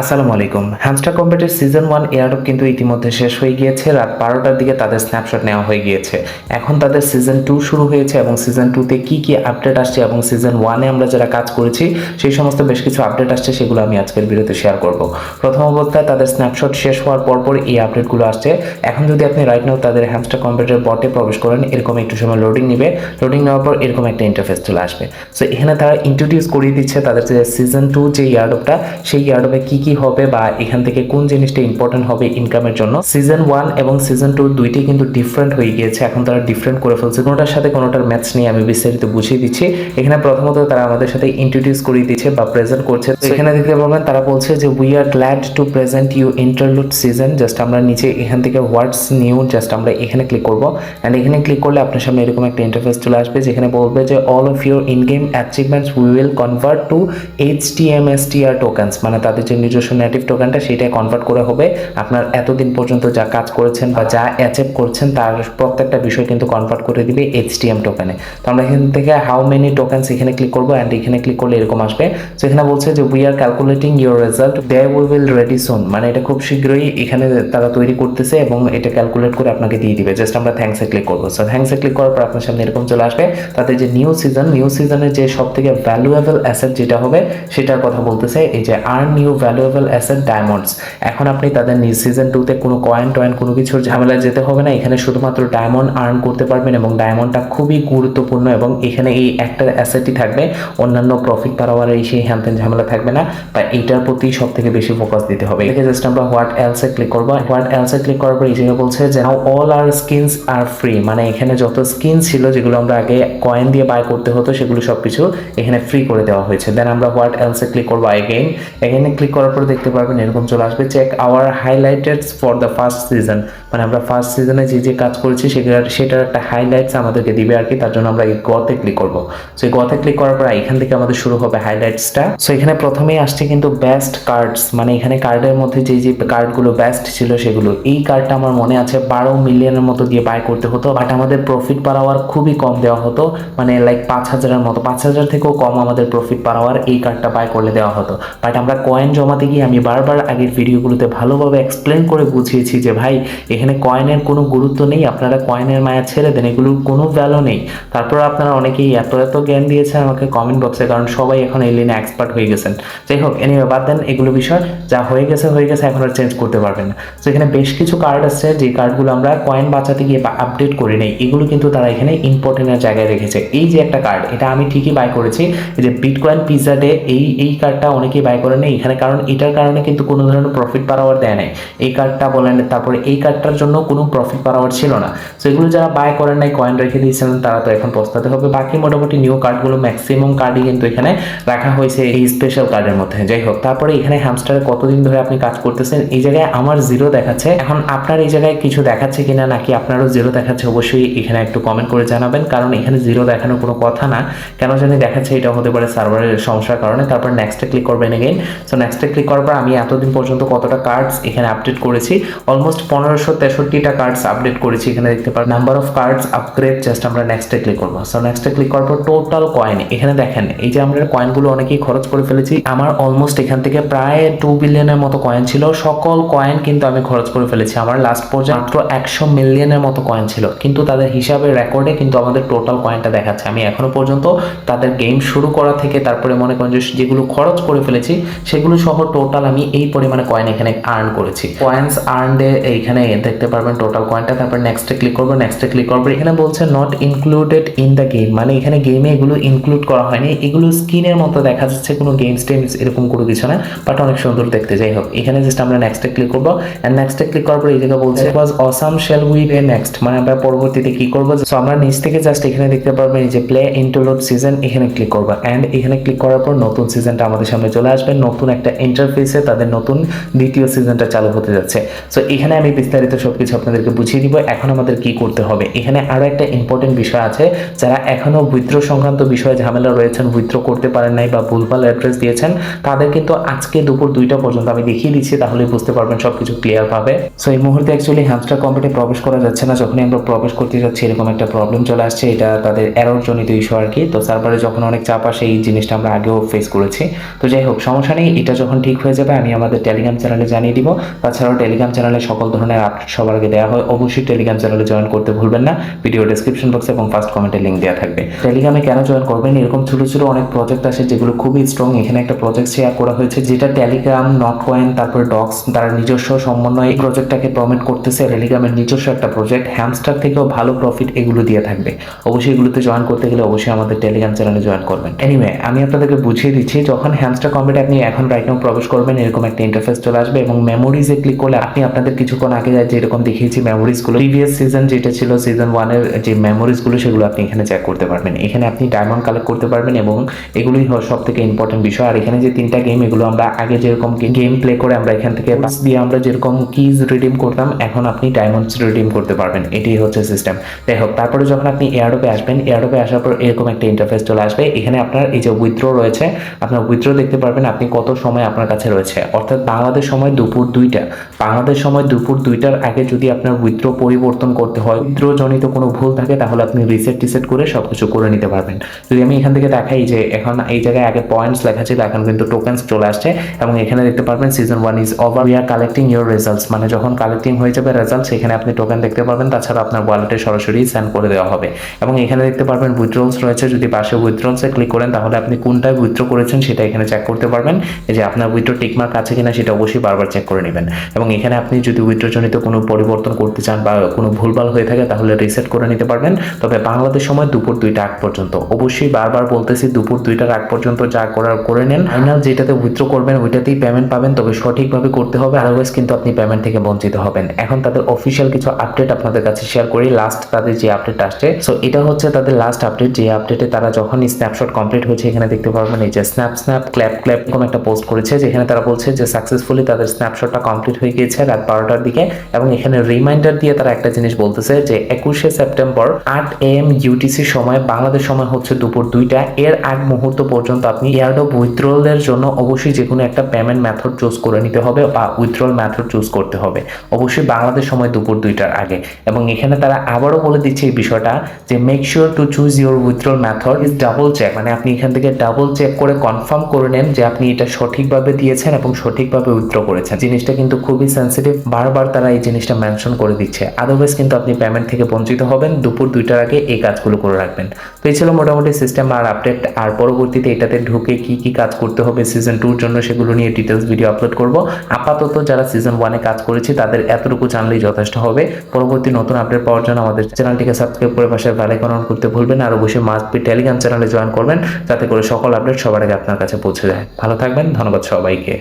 আসসালামু আলাইকুম। Hamster Kombat season one airdrop কিন্তু ইতিমধ্যে শেষ হয়ে গিয়েছে। রাত বারোটার দিকে তাদের স্ন্যাপশট নেওয়া হয়ে গিয়েছে। এখন তাদের সিজন টু শুরু হয়েছে এবং সিজন টুতে কী কী আপডেট আসছে এবং সিজন ওয়ানে আমরা যারা কাজ করেছি, সেই সমস্ত বেশ কিছু আপডেট আসছে, সেগুলো আমি আজকের ভিডিওতে শেয়ার করব। প্রথম অবস্থায় তাদের স্ন্যাপশট শেষ হওয়ার পরপর এই আপডেটগুলো আসছে। এখন যদি আপনি রাইট নাও তাদের হ্যামস্টার কম্পিউটার বটে প্রবেশ করেন, এরকম একটু সময় লোডিং নেবে। লোডিং নেওয়ার পর এরকম একটা ইন্টারফেস চলে আসবে। সো এখানে তারা ইন্ট্রোডিউস করিয়ে দিচ্ছে তাদের যে সিজন টু যে ইয়ারডপটা সেই ইয়ারডপে কী কী হবে বা এখান থেকে কোন জিনিসটা ইম্পর্টেন্ট হবে ইনকামের জন্য। সিজন ওয়ান এবং সিজন টু দুইটি কিন্তু ডিফারেন্ট হয়ে গিয়েছে এখন তারা ডিফারেন্ট করে ফেলছে। কোনোটার সাথে কোনোটার ম্যাচ নিয়ে আমি বিস্তারিত বুঝিয়ে দিচ্ছি। এখানে প্রথমত তারা আমাদের সাথে ইন্ট্রোডিউস করিয়ে দিচ্ছে বা প্রেজেন্ট করছে। এখানে দেখতে পাবেন তারা বলছে যে we are glad to present you interlude season just আমরা নিচে এখান থেকে হোয়াটস নিউ জাস্ট আমরা এখানে ক্লিক করব। অ্যান্ড এখানে ক্লিক করলে আপনার সামনে এরকম একটা ইন্টারফেস চলে আসবে যেখানে বলবে যে all of your in game achievements we will convert to H T M S T R tokens মানে তাদের যে নিজস্ব নেটিভ টোকেনটা সেটা কনভার্ট করে হবে। আপনার এতদিন পর্যন্ত যা কাজ করেছেন বা যা অ্যাচিভ করছেন, তার প্রত্যেকটা বিষয় কিন্তু কনভার্ট করে দিবে এইচ টি এম টোকেনে তো আমরা এখান থেকে হাউ মেনি টোকেন্স এখানে ক্লিক করব অ্যান্ড এখানে ক্লিক করলে এরকম আসবে। তো এখানে বলছে যে we are calculating your result they we will ready soon মানে এটা খুব শীঘ্রই এখানে তারা তৈরি করতেছে এবং এটা ক্যালকুলেট করে আপনাকে দিয়ে দিবে। জাস্ট আমরা থ্যাঙ্কসে ক্লিক করব। সো থ্যাঙ্কসে ক্লিক করার পর আপনার সামনে এরকম চলে আসবে। তাতে যে নিউ সিজন নিউ সিজনের যে সব থেকে ভ্যালুয়েবল অ্যাসেট যেটা হবে, সেটার কথা বলতেছে। এই যে are new valuable asset diamonds এখন আপনি তাদের নিউ সিজন টুতে কোনো কয়েন টয়েন কোনো কিছুর ঝামেলায় যেতে হবে না। এখানে শুধুমাত্র ডায়মন্ড আর্ন করতে পারবেন এবং ডায়মন্ডটা খুবই গুরুত্বপূর্ণ এবং এখানে এই একটা অ্যাসেটই থাকবে। অন্যান্য প্রফিট পাওয়ার এই সেই হ্যানতেন ঝামেলা থাকবে না। বা এইটার প্রতি সব থেকে বেশি ফোকাস দিতে হবে। এটাকে জাস্ট আমরা হোয়াট এলসে ক্লিক করব। হোয়াট এলসে ক্লিক করার পর এই জায়গায় বলছে যে now all are skins are free মানে এখানে যত স্কিন ছিল যেগুলো আমরা আগে কয়েন দিয়ে বাই করতে হতো সেগুলো সব কিছু এখানে ফ্রি করে দেওয়া হয়েছে। দেন আমরা হোয়াট এলসে ক্লিক করব এগেইন এখানে ক্লিক করার পর দেখতে পারবেন এরকম চলে আসবে। Check our highlighted for the first season মানে আমরা ফার্স্ট সিজনে যে যে কাজ করেছি সেটার সেটার একটা হাইলাইটস আমাদেরকে দিবে আর কি, তার জন্য আমরা এই গতে ক্লিক করব। সো এই গতে ক্লিক করার পর এখান থেকে আমাদের শুরু হবে হাইলাইটসটা সো এখানে প্রথমেই আসছে কিন্তু বেস্ট কার্ডস মানে এখানে কার্ডের মধ্যে যে যে কার্ডগুলো বেস্ট ছিল সেগুলো। এই কার্ডটা আমার মনে আছে বারো মিলিয়নের মতো দিয়ে বাই করতে হতো বাট আমাদের প্রফিট পার আওয়ার খুবই কম দেওয়া হতো। মানে লাইক পাঁচ হাজারের মতো, পাঁচ হাজার থেকেও কম আমাদের প্রফিট পার আওয়ার এই কার্ডটা বাই করলে দেওয়া হতো। বাট আমরা কয়েন জমাতে গিয়ে আমি বারবার আগের ভিডিওগুলোতে ভালোভাবে এক্সপ্লেন করে বুঝিয়েছি যে, ভাই এখানে কয়েনের কোনো গুরুত্ব নেই, আপনারা কয়েনের মায়া ছেড়ে দেন, এগুলোর কোনো ভ্যালু নেই। তারপর আপনারা অনেকেই এত এত জ্ঞান দিয়েছেন আমাকে কমেন্ট বক্সে কারণ সবাই এখন এই লাইনে এক্সপার্ট হয়ে গেছেন। যাই হোক এনিওয়ে বাদ দেন এগুলো বিষয়, যা হয়ে গেছে হয়ে গেছে, এখন আর চেঞ্জ করতে পারবেন না। তো এখানে বেশ কিছু কার্ড আছে, যে কার্ডগুলো আমরা কয়েন বাঁচাতে গিয়ে বা আপডেট করি নেই, এগুলো কিন্তু তারা এখানে ইম্পর্টেন্টের জায়গায় রেখেছে। এই যে একটা কার্ড এটা আমি ঠিকই বাই করেছি যে বিটকয়েন পিজা ডে এই এই কার্ডটা অনেকেই বাই করে নেই, এখানে, কারণ এটার কারণে কিন্তু কোনো ধরনের প্রফিট পাওয়ার দেয় নাই। এই কার্ডটা বলেন, তারপরে এই কার্ডটার জন্য কোনো প্রফিট পাওয়ার ছিল না। তো এগুলো যারা বাই করেন নাই কয়েন রেখে দিয়েছিলেন তারা তো এখন পস্তাতে হবে। বাকি মোটামুটি নিউ কার্ডগুলো ম্যাক্সিমাম কার্ডই কিন্তু এখানে রাখা হয়েছে এই স্পেশাল কার্ডের মধ্যে। যাই হোক, তারপরে এখানে হ্যামস্টারে কতদিন ধরে আপনি কাজ করতেছেন, এই জায়গায় আমার জিরো দেখাচ্ছে। এখন আপনার এই জায়গায় কিছু দেখাচ্ছে কিনা, নাকি আপনারও জিরো দেখাচ্ছে, অবশ্যই এখানে একটু কমেন্ট করে জানাবেন। কারণ এখানে জিরো দেখানোর কোনো কথা না। কেন জানি দেখাচ্ছে, এটা হতে পারে সার্ভারের সমস্যার কারণে। তারপর নেক্সটে ক্লিক করবেন এগেইন সো নেক্সটে ক্লিক করার পর আমি এতদিন পর্যন্ত কতটা কার্ডস এখানে আপডেট করেছি অলমোস্ট পনেরোশো তেষট্টিটা কার্ডস আপডেট করেছি, এখানে দেখতে পারেন number of cards upgrade just আমরা নেক্সটে ক্লিক করব। সো নেক্সটে ক্লিক করার পর টোটাল কয়েন এখানে দেখেন, এই যে আমরা কয়েনগুলো অনেকেই খরচ করে ফেলেছি, আমার অলমোস্ট এখান থেকে প্রায় টু বিলিয়নের মতো কয়েন ছিল। সকল কয়েন কিন্তু আমি খরচ করে ফেলেছি। আমার লাস্ট পর্যায়ে মাত্র একশো মিলিয়নের মতো কয়েন ছিল। কিন্তু তাদের হিসাবে রেকর্ডে কিন্তু আমাদের টোটাল কয়েনটা দেখাচ্ছে। আমি এখনও পর্যন্ত তাদের গেম শুরু করা থেকে তারপরে মনে করেন যে যেগুলো খরচ করে ফেলেছি, সেগুলো সহ টোটাল আমি এই পরিমাণে কয়েন এখানে আর্ন করেছি। কয়েন্স আর্নডে এইখানে দেখতে পারবেন টোটাল কয়েনটা তারপর নেক্সটে ক্লিক করব নেক্সটে ক্লিক করব এখানে বলছে not included in the game মানে এখানে গেমে এগুলো ইনক্লুড করা হয়নি। এগুলো স্কিনের মতো দেখা যাচ্ছে, কোনো গেমস টেমস এরকম কোনো কিছু না বাট অনেক সুন্দর দেখতে। যাই হোক, এখানে জাস্ট আমরা নেক্সটে ক্লিক করব। অ্যান্ড নেক্সটে ক্লিক করার পর এই জায়গায় বলছে was awesome shall we play next মানে আমরা পরবর্তীতে কি করব? সো আমরা নিচ থেকে জাস্ট এখানে দেখতে পারবেন যে প্লে ইন্টারলোড সিজন এখানে ক্লিক করব। অ্যান্ড এখানে ক্লিক করার পর নতুন সিজনটা আমাদের সামনে চলে আসবে। নতুন একটা ইন্টারফেসে তাদের নতুন দ্বিতীয় সিজনটা চালু হতে যাচ্ছে। সো এখানে আমি বিস্তারিত সবকিছু আপনাদেরকে বুঝিয়ে দিব, এখন আমাদের কি করতে হবে। এখানে আরও একটা ইম্পর্টেন্ট বিষয় আছে, যারা এখনও উইথড্র সংক্রান্ত বিষয়ে ঝামেলা রয়েছেন উইথড্র করতে পারেন নাই বা ভুলভাল অ্যাড্রেস দিয়েছেন, তাদের কিন্তু আজকে দুপুর দুইটা পর্যন্ত আমি দেখিয়ে দিচ্ছি তাহলে বুঝতে পারবেন সবকিছু ক্লিয়ার পাবে। সো এই মুহূর্তে অ্যাকচুয়ালি হ্যামস্টার কম্পিউটে প্রবেশ করা যাচ্ছে না, যখনই আমরা প্রবেশ করতে যাচ্ছি, এরকম একটা প্রবলেম চলে আসছে, এটা তাদের এরর জনিত ইস্যু আর কি। তো সার্ভারে যখন অনেক চাপ আসে, এই জিনিসটা আমরা আগেও ফেস করেছি। তো যাই হোক, সমস্যা নেই, এটা যখন ঠিক হয়ে যাবে, আমি আমাদের টেলিগ্রাম চ্যানেলে জানিয়ে দিব। তাছাড়াও টেলিগ্রাম চ্যানেলে সকল ধরনের আপডেট সবার আগে দেওয়া হয়। অবশ্যই টেলিগ্রাম চ্যানেলে জয়েন করতে ভুলবেন না। ভিডিও ডেসক্রিপশন বক্সে এবং ফার্স্ট কমেন্টে লিঙ্ক দেওয়া থাকবে। টেলিগ্রামে কেন জয়েন করবেন? এরকম ছোট ছোট অনেক প্রজেক্ট আসে যেগুলো খুবই স্ট্রং এখানে একটা প্রজেক্ট শেয়ার করা হয়েছে যেটা টেলিগ্রাম নট কয়েন তারপর ডক্স তারা নিজস্ব সমন্বয় এই প্রজেক্টটাকে প্রমোট করতেছে। টেলিগ্রামের নিজস্ব একটা প্রজেক্ট হ্যামস্টার থেকেও ভালো প্রফিট এগুলো দিয়ে থাকবে। অবশ্যই এগুলোতে জয়েন করতে গেলে অবশ্যই আমাদের টেলিগ্রাম চ্যানেলে জয়েন করবেন। এনিওয়ে আমি আপনাদেরকে বুঝিয়ে দিচ্ছি, যখন হ্যামস্টার কম্পিউটে আপনি এখন রাইট নাও প্রবেশ করবেন, এরকম একটা ইন্টারফেস চলে আসবে এবং মেমোরিজে ক্লিক করলে আপনি আপনাদের কিছুক্ষণ আগে যেরকম দেখিয়েছি মেমোরিজগুলো প্রিভিয়াস সিজন যেটা ছিল সিজন ওয়ানের যে মেমোরিজগুলো সেগুলো আপনি এখানে চেক করতে পারবেন। এখানে আপনি ডায়মন্ড কালেক্ট করতে পারবেন এবং এগুলোই সব থেকে ইম্পর্টেন্ট বিষয়। আর এখানে যে তিনটা গেম এগুলো আমরা আগে যেরকম গেম প্লে করে আমরা এখান থেকে পাস দিয়ে আমরা যেরকম কিজ রিডিম করতাম এখন আপনি ডায়মন্ডস রিডিম করতে পারবেন। এটাই হচ্ছে সিস্টেম যাই হোক তারপরে যখন আপনি এয়ারডোপে আসবেন এয়ারডোপে আসার পর এরকম একটা ইন্টারফেস চলে আসবে। এখানে আপনার এই যে উইথড্র রয়েছে আপনার উইথড্র দেখতে পারবেন আপনি কত সময় আপনার কাছে রয়েছে। অর্থাৎ বাংলাদেশ সময় দুপুর দুইটা। বাংলাদেশ সময় দুপুর দুইটার আগে যদি আপনার উইথড্র পরিবর্তন করতে হয় উইথড্র জনিত কোনো ভুল থাকে, তাহলে আপনি রিসেট টিসেট করে সব কিছু করে নিতে পারবেন। যদি আমি এখান থেকে দেখাই যে এখন এই জায়গায় আগে পয়েন্টস লেখা ছিল, এখন কিন্তু টোকেন্স চলে আসছে, এবং এখানে দেখতে পারবেন season one is over we are collecting your results মানে যখন কালেক্টিং হয়ে যাবে রেজাল্ট সেখানে আপনি টোকেন দেখতে পারবেন, তাছাড়া আপনার ওয়ালেটে সরাসরি সেন্ড করে দেওয়া হবে। এবং এখানে দেখতে পারবেন উইথড্রলস রয়েছে, যদি পাশে উইথড্রলসে ক্লিক করেন, তাহলে আপনি কোনটায় উইথড্র করেছেন সেটা এখানে চেক করতে পারবেন। যে আপনার উইথড্র টিকমার্ক আছে কিনা, সেটা অবশ্যই বারবার চেক করে নেবেন। এবং এখানে আপনি যদি উইথড্র জনিত কোনো পরিবর্তন করতে চান বা কোনো ভুলভাল হয়ে থাকে, তাহলে রিসেট করে নিতে পারবেন। তবে বাংলাদেশ সময় দুপুর দুইটা আগ পর্যন্ত। অবশ্যই বারবার বলতেছি, দুপুর দুইটার আগ পর্যন্ত যা করার করে নেন। ফাইনাল যেটাতে উইথড্র করবেন, ওইটাতেই পেমেন্ট পাবেন। তবে সঠিকভাবে করতে হবে আদারওয়াইজ কিন্তু আপনি পেমেন্ট থেকে বঞ্চিত হবেন। এখন তাদের অফিসিয়াল কিছু আপডেট আপনাদের কাছে শেয়ার করি। লাস্ট তাদের যে আপডেট আসছে সো এটা হচ্ছে তাদের লাস্ট আপডেট যে আপডেটে তারা যখন স্ন্যাপশট কমপ্লিট হয়েছে, এখানে দেখতে পারবেন এই যে স্ন্যাপ স্ন্যাপ ক্ল্যাপ ক্ল্যাপ এরকম একটা পোস্ট করেছে, যেখানে তারা বলছে যে সাকসেসফুলি তাদের স্ন্যাপশটটা কমপ্লিট হয়ে গিয়েছে রাত বারোটার দিকে। এবং এখানে রিমাইন্ডার দিয়ে তারা একটা জিনিস বলতেছে যে একুশে সেপ্টেম্বর আট এম ইউটিসি সময়, বাংলাদেশ সময় হচ্ছে দুপুর দুইটা। এর আগ মুহূর্ত পর্যন্ত আপনি এয়ারডপ উইথড্রলের জন্য অবশ্যই যে কোনো একটা পেমেন্ট মেথড চুজ করে নিতে হবে বা উইথড্রল মেথড চুজ করতে হবে। অবশ্যই বাংলাদেশ সময় দুপুর দুইটার আগে। এবং এখানে তারা আবারও বলে দিচ্ছে এই বিষয়টা যে make sure to choose your withdrawal method is double check মানে আপনি এখান থেকে ডাবল চেক করে কনফার্ম করে নেন যে আপনি এটা সঠিকভাবে দিয়েছেন এবং সঠিকভাবে উইথড্র করেছেন। জিনিসটা কিন্তু খুবই সেন্সিটিভ বারবার তারা এই জিনিসটা মেনশন করে দিচ্ছে। আদারওয়াইজ কিন্তু আপনি পেমেন্ট থেকে বঞ্চিত হবেন। দুপুর দুইটার আগে এই কাজগুলো করে রাখবেন। তো এই ছিল মোটামুটি সিস্টেম আর আপডেট আর পরবর্তীতে এটাতে ঢুকে কি কি কাজ করতে হবে সিজন টুর জন্য সেগুলো নিয়ে ডিটেলস ভিডিও আপলোড করব। আপাতত যারা সিজন ওয়ানে কাজ করেছে, তাদের এতটুকু জানলেই যথেষ্ট হবে। পরবর্তী নতুন আপডেট পাওয়ার জন্য আমাদের চ্যানেলটিকে সাবস্ক্রাইব করে পাশে বেল আইকন অন করতে ভুলবেন আর অবশ্যই মাস্ট বি টেলিগ্রাম চ্যানেলে জয়েন করবেন। যাতে করে সকল আপডেট সবার আগে আপনার কাছে পৌঁছে যায়। ভালো থাকবেন। ধন্যবাদ সবাইকে।